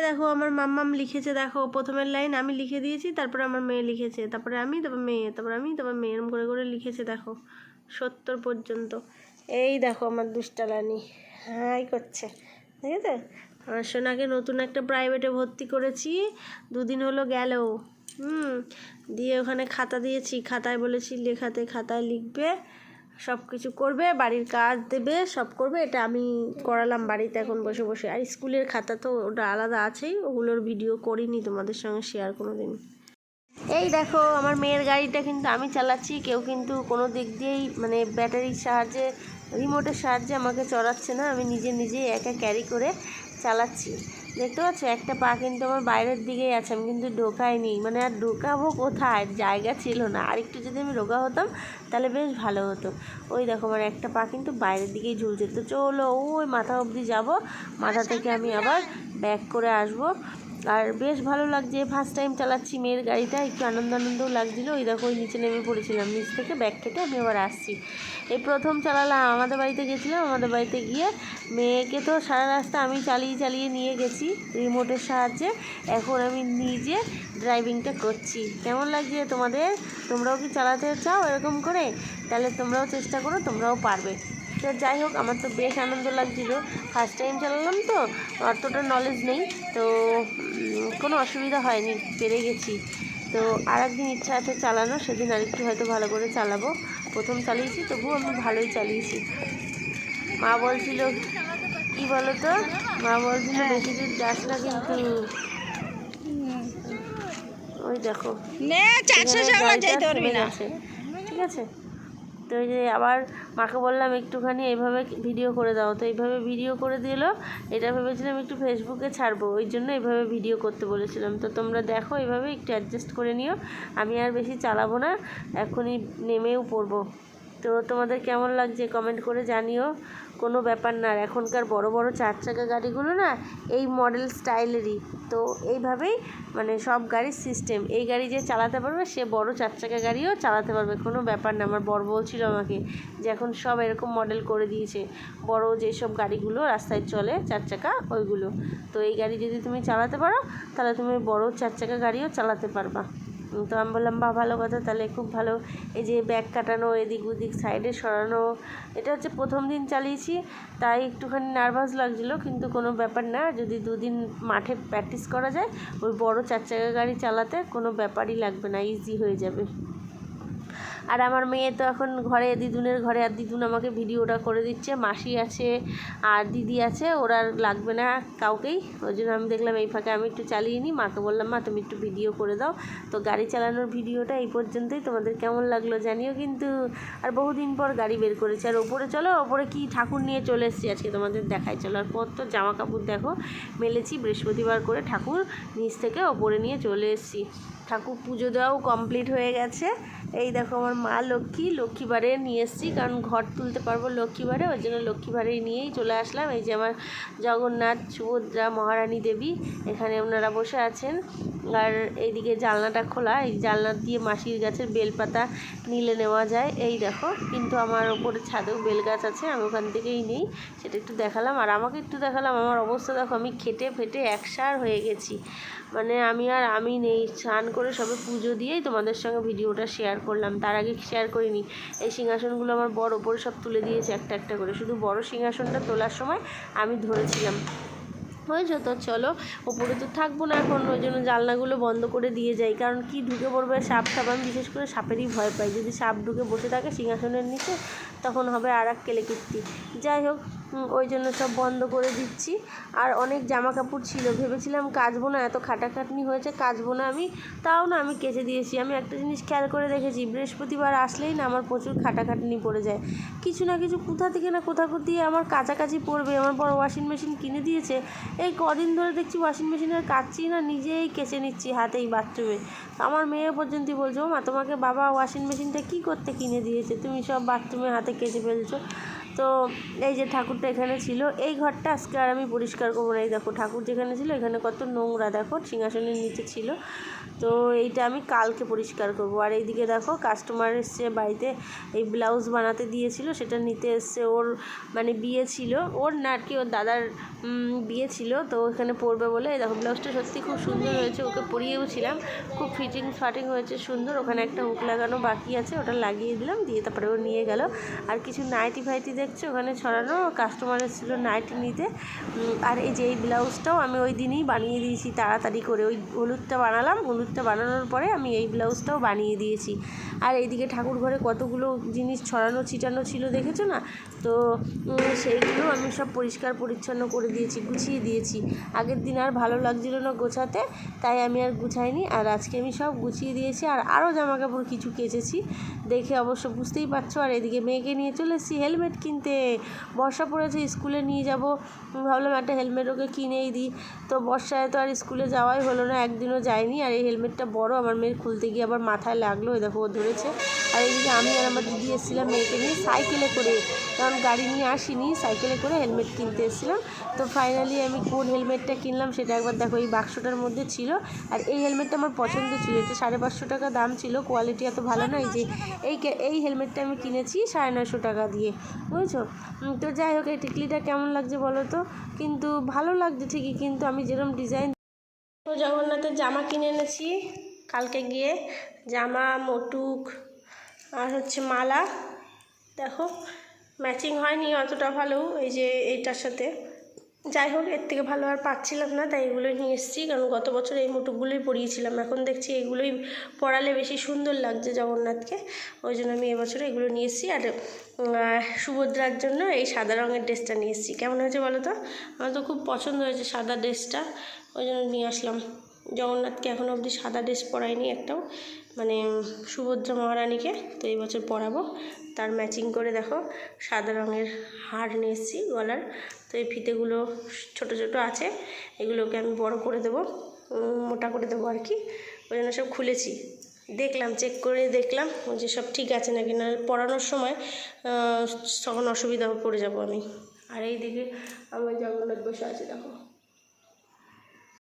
দেখো, আমার মাম্মাম লিখেছে, দেখো, প্রথমের লাইন আমি লিখে দিয়েছি, তারপরে আমার মেয়ে লিখেছে, তারপরে আমি, তারপর মেয়ে, তারপর আমি, তারপর মেয়ে, এরম করে করে লিখেছে, দেখো, সত্তর পর্যন্ত। এই দেখো আমার দুষ্টালানি, হাই করছে ঠিক আছে আমার সোনাকে নতুন একটা প্রাইভেটে ভর্তি করেছি, দুদিন হলো গেল, হুম, দিয়ে ওখানে খাতা দিয়েছি, খাতায় বলেছি, লেখাতে খাতায় লিখবে সব কিছু করবে, বাড়ির কাজ দেবে, সব করবে। এটা আমি করালাম বাড়িতে, এখন বসে বসে। আর স্কুলের খাতা তো ওটা আলাদা আছেই, ওগুলোর ভিডিও করিনি, তোমাদের সঙ্গে শেয়ার কোনো দিন এই দেখো, আমার মেয়ের গাড়িটা কিন্তু আমি চালাচ্ছি, কেউ কিন্তু কোনো দিক দিয়েই মানে ব্যাটারির সাহায্যে রিমোটের সাহায্যে আমাকে চড়াচ্ছে না, আমি নিজে নিজেই একা ক্যারি করে চালাচ্ছি। দেখতে পাচ্ছ? একটা পা কিন্তু আমার বাইরের দিকেই আছে আমি কিন্তু ঢোকাইনি। মানে আর ঢোকাবো কোথায়? জায়গা ছিল না। আর একটু যদি আমি রোগা হতাম তাহলে বেশ ভালো হতো। ওই দেখো মানে একটা পা কিন্তু বাইরের দিকেই ঝুলছে। তো চলো ওই মাথা অবধি যাব। মাথা থেকে আমি আবার ব্যাক করে আসব। আর বেশ ভালো লাগছে ফার্স্ট টাইম চালাচ্ছি মেয়ের গাড়িটা, একটু আনন্দ আনন্দও লাগছিল। ওই দেখো, ওই নিচে নেমে পড়েছিলাম, নিচ থেকে ব্যাগ কেটে আমি আবার আসছি। এই প্রথম চালালাম, আমাদের বাড়িতে গেছিলাম, আমাদের বাড়িতে গিয়ে মেয়েকে তো সারা রাস্তা আমি চালিয়ে চালিয়ে নিয়ে গেছি রিমোটের সাহায্যে। এখন আমি নিজে ড্রাইভিংটা করছি। কেমন লাগছে তোমাদের? তোমরাও কি চালাতে চাও এরকম করে? তাহলে তোমরাও চেষ্টা করো, তোমরাও পারবে। তো যাই হোক আমার তো বেশ আনন্দ লাগছিল। ফার্স্ট টাইম চালালাম তো অতটা নলেজ নেই। তো কোনো অসুবিধা হয়নি পেরে গেছি। তো আর একদিন ইচ্ছা আছে চালানো সেদিন আরেকটু হয়তো ভালো করে চালাবো। প্রথম চালিয়েছি তবুও আমি ভালোই চালিয়েছি। মা বলছিল কি বলো তো মা বলছিল বেশি দূর যাস না কিন্তু। ওই দেখো। ঠিক আছে? তো ওই যে আবার মাকে বললাম, একটুখানি এইভাবে ভিডিও করে দাও। তো এইভাবে ভিডিও করে দিল। এটা ভেবেছিলাম একটু ফেসবুকে ছাড়বো, ওই জন্য এইভাবে ভিডিও করতে বলেছিলাম। তো তোমরা দেখো এইভাবে একটু অ্যাডজাস্ট করে নিও। আমি আর বেশি চালাবো না, এখনই নেমেও পড়ব। তো তোমাদের কেমন লাগছে? কমেন্ট করে জানিও। কোনো ব্যাপার না। আর এখনকার বড় বড় চার চাকা গাড়িগুলো না, এই মডেল স্টাইলেরই তো এইভাবেই মানে সব গাড়ির সিস্টেম এই গাড়ি যে চালাতে পারবে, সে বড় চার চাকা গাড়িও চালাতে পারবে। কোনো ব্যাপার না। আমার বর বলছিল আমাকে যে এখন সব এরকম মডেল করে দিয়েছে। বড় যেসব গাড়িগুলো রাস্তায় চলে চার চাকা ওইগুলো। তো এই গাড়ি যদি তুমি চালাতে পারো, তাহলে তুমি বড় চার চাকা গাড়িও চালাতে পারবা। তো আমি বললাম বা ভালো কথা, তাহলে খুব ভালো। এই যে ব্যাগ কাটানো, এদিক ওদিক সাইডে সরানো, এটা হচ্ছে প্রথম দিন চালিয়েছি, তাই একটুখানি নার্ভাস লাগছিল, কিন্তু কোনো ব্যাপার না, যদি দুদিন মাঠে প্র্যাকটিস করা যায়, ওই বড় চার চাকা গাড়ি চালাতে কোনো ব্যাপারই লাগবে না ইজি হয়ে যাবে। আর আমার মেয়ে তো এখন ঘরে, দিদুনের ঘরে, আর দিদুন আমাকে ভিডিওটা করে দিচ্ছে। মাসি আছে আর দিদি আছে, ওরা লাগবে না কাউকেই। ওই জন্য আমি দেখলাম এই ফাঁকে আমি একটু চালিয়ে নিই। মাকে বললাম, মা, তুমি একটু ভিডিও করে দাও। তো গাড়ি চালানোর ভিডিওটা এই পর্যন্তই। তোমাদের কেমন লাগল জানিও কিন্তু। আর বহুদিন পর গাড়ি বের করেছে। আর ওপরে চলো, ওপরে কি ঠাকুর নিয়ে চলে এসেছি আজকে তোমাদের দেখাই। চলো, আর কত জামা কাপড় দেখো। মেলেছি বৃহস্পতিবার করে ঠাকুর নিচ থেকে ওপরে নিয়ে চলে এসেছি। ঠাকুর পুজো দেওয়াও কমপ্লিট হয়ে গেছে। এই দেখো আমার মা লক্ষ্মী লক্ষ্মীবারে নিয়ে এসেছি, কারণ ঘর তুলতে পারব লক্ষ্মীবারে ওই জন্য লক্ষ্মীবারে নিয়েই চলে আসলাম। এই যে আমার জগন্নাথ, সুভদ্রা, মহারানী দেবী, এখানে ওনারা বসে আছেন। আর এইদিকে জানলাটা খোলা, এই জানলা দিয়ে মাসির গাছের বেলপাতা নিলে নেওয়া যায়। এই দেখো, কিন্তু আমার ওপরে ছাদেও বেল গাছ আছে, আমি ওখান থেকেই নেই, সেটা একটু দেখালাম। আর আমাকে একটু দেখালাম, আমার অবস্থা দেখো, আমি খেটে ফেটে একসার হয়ে গেছি। মানে আমি আর আমি নেই। স্নান করে সবে পুজো দিয়েই তোমাদের সঙ্গে ভিডিওটা শেয়ার করলাম। তার আগে শেয়ার করিনি। এই সিংহাসনগুলো আমার বড় ওপরে সব তুলে দিয়েছে একটা একটা করে। শুধু বড় সিংহাসনটা তোলার সময় আমি ধরেছিলাম। হয়েছে তো? চলো, ওপরে তো থাকব না এখন। ওই জন্য জানলাগুলো বন্ধ করে দিয়ে যাই। কারণ কি ঢুকে পড়বে সাপ সাপ আমি বিশেষ করে সাপেরই ভয় পাই। যদি সাপ ঢুকে বসে থাকে সিংহাসনের নিচে, তখন হবে আর এক কেলেকিত্তি যাই হোক ওই জন্য সব বন্ধ করে দিচ্ছি। আর অনেক জামা কাপড় ছিল। ভেবেছিলাম কাচবো না, এত খাটাখাটনি হয়েছে, কাচবো না আমি। তাও না আমি কেচে দিয়েছি। আমি একটা জিনিস খেয়াল করে দেখেছি, বৃহস্পতিবার আসলেই না আমার প্রচুর খাটাখাটনি পড়ে যায়। কিছু না কিছু কোথা থেকে না কোথা দিয়ে আমার কাছাকাছি পড়বে, আমার বড় ওয়াশিং মেশিন কিনে দিয়েছে। এই কদিন ধরে দেখছি ওয়াশিং মেশিনের কাচ্ছি না, নিজেই কেচে নিচ্ছি হাতেই বাথরুমে আমার মেয়ে পর্যন্ত বলছে মা তোমাকে বাবা ওয়াশিং মেশিনটা কী করতে কিনে দিয়েছে? তুমি সব বাথরুমে হাতে কেচে ফেলছো। তো এই যে ঠাকুরটা এখানে ছিল, এই ঘরটা আজকে আর আমি পরিষ্কার করব না। এই দেখো ঠাকুর যেখানে ছিল, এখানে কত নোংরা দেখো, সিংহাসনের নিচে ছিল। তো এইটা আমি কালকে পরিষ্কার করব। আর এইদিকে দেখো কাস্টমার এসছে বাড়িতে, এই ব্লাউজ বানাতে দিয়েছিল, সেটা নিতে এসছে। ওর মানে বিয়ে ছিল, ওর না আর কি, ওর দাদার বিয়ে ছিল। তো ওখানে পরবে বলে, এই দেখো ব্লাউজটা সত্যি খুব সুন্দর হয়েছে, ওকে পরিয়েও ছিলাম খুব ফিটিং ফাটিং হয়েছে, সুন্দর। ওখানে একটা হুক লাগানো বাকি আছে, ওটা লাগিয়ে দিলাম, দিয়ে তারপরে ও নিয়ে গেল। আর কিছু নাইটি ফাইটি দেখছে, ওখানে ছড়ানো কাস্টমার এসেছিল নাইটি নিতে। আর এই যে এই ব্লাউজটাও আমি ওই দিনই বানিয়ে দিয়েছি, তাড়াতাড়ি করে। ওই হলুদটা বানালাম, হলুদটা বানানোর পরে আমি এই ব্লাউজটাও বানিয়ে দিয়েছি। আর এইদিকে ঠাকুর ঘরে কতগুলো জিনিস ছড়ানো, ছিটানো ছিল দেখেছ না? তো সেইগুলো আমি সব পরিষ্কার পরিচ্ছন্ন করে দিয়েছি, গুছিয়ে দিয়েছি। আগের দিন আর ভালো লাগছিল না গোছাতে, তাই আমি আর গুছাইনি। আর আজকে আমি সব গুছিয়ে দিয়েছি, আর আরও জামা কাপড় কিছু কেচেছি। দেখে অবশ্য বুঝতেই পারছ, আর এদিকে মেয়েকে নিয়ে চলে এসেছি হেলমেট কিনতে। বর্ষা পড়েছে, স্কুলে নিয়ে যাব। ভাবলাম একটা হেলমেট ওকে কিনেই দিই। তো বর্ষায় তো আর স্কুলে যাওয়াই হলো না, একদিনও যায়নি। আর এই হেলমেটটা বড়, আমার মেয়ের খুলতে গিয়ে আবার মাথায় লাগল। দেখো ধরেছে আর এদিকে আমি আর আমার দিদি এসেছিলাম মেয়েকে নিয়ে সাইকেলে করে। কারণ গাড়ি নিয়ে আসিনি, সাইকেলে করে হেলমেট কিনতে এসেছিলাম। তো ফাইনালি আমি কোন হেলমেটটা কিনলাম সেটা একবার দেখো, এই বাক্সটার মধ্যে ছিল। আর এই হেলমেটটা আমার পছন্দ ছিল। এটা সাড়ে পাঁচশো টাকা দাম ছিল কোয়ালিটি এত ভালো নয় যে এই এই হেলমেটটা আমি কিনেছি সাড়ে নয়শো টাকা দিয়ে। বুঝছ? তো যাই হোক, এই টিকলিটা কেমন লাগছে বলো তো? কিন্তু ভালো লাগছে ঠিকই, কিন্তু আমি যেরকম ডিজাইন জগন্নাথের জামা কিনে এনেছি। কালকে গিয়ে জামা, মটুক আর হচ্ছে মালা। দেখো ম্যাচিং হয়নি অতটা ভালো এই যে এইটার সাথে। যাই হোক, এর থেকে ভালো আর পাচ্ছিলাম না, তাই এগুলোই নিয়ে এসেছি। কারণ গত বছর এই মুটুকগুলোই পরিয়েছিলাম। এখন দেখছি এগুলোই পরালে বেশি সুন্দর লাগছে জগন্নাথকে। ওই জন্য আমি এবছর এগুলো নিয়ে এসেছি। আর সুভদ্রার জন্য এই সাদা রঙের ড্রেসটা নিয়ে এসেছি। কেমন হয়েছে বলো তো? আমার তো খুব পছন্দ হয়েছে সাদা ড্রেসটা। ওই জন্য নিয়ে আসলাম। জগন্নাথকে এখনও অবধি সাদা ড্রেস পরাইনি একটাও। মানে সুভদ্রা মহারানীকে তো এই বছর পরাবো। তার ম্যাচিং করে দেখো, সাদা রঙের হার নিয়ে এসেছি গলার। তো এই ফিতেগুলো ছোট ছোট আছে, এগুলোকে আমি বড় করে দেবো মোটা করে দেবো আর কি। ওই জন্য সব খুলেছি। দেখলাম চেক করে দেখলাম যে সব ঠিক আছে নাকি না? পড়ানোর সময় তখন অসুবিধা পড়ে যাব আমি। আর এই দিকে আমার জগন্নাথ বসে আছে, দেখো।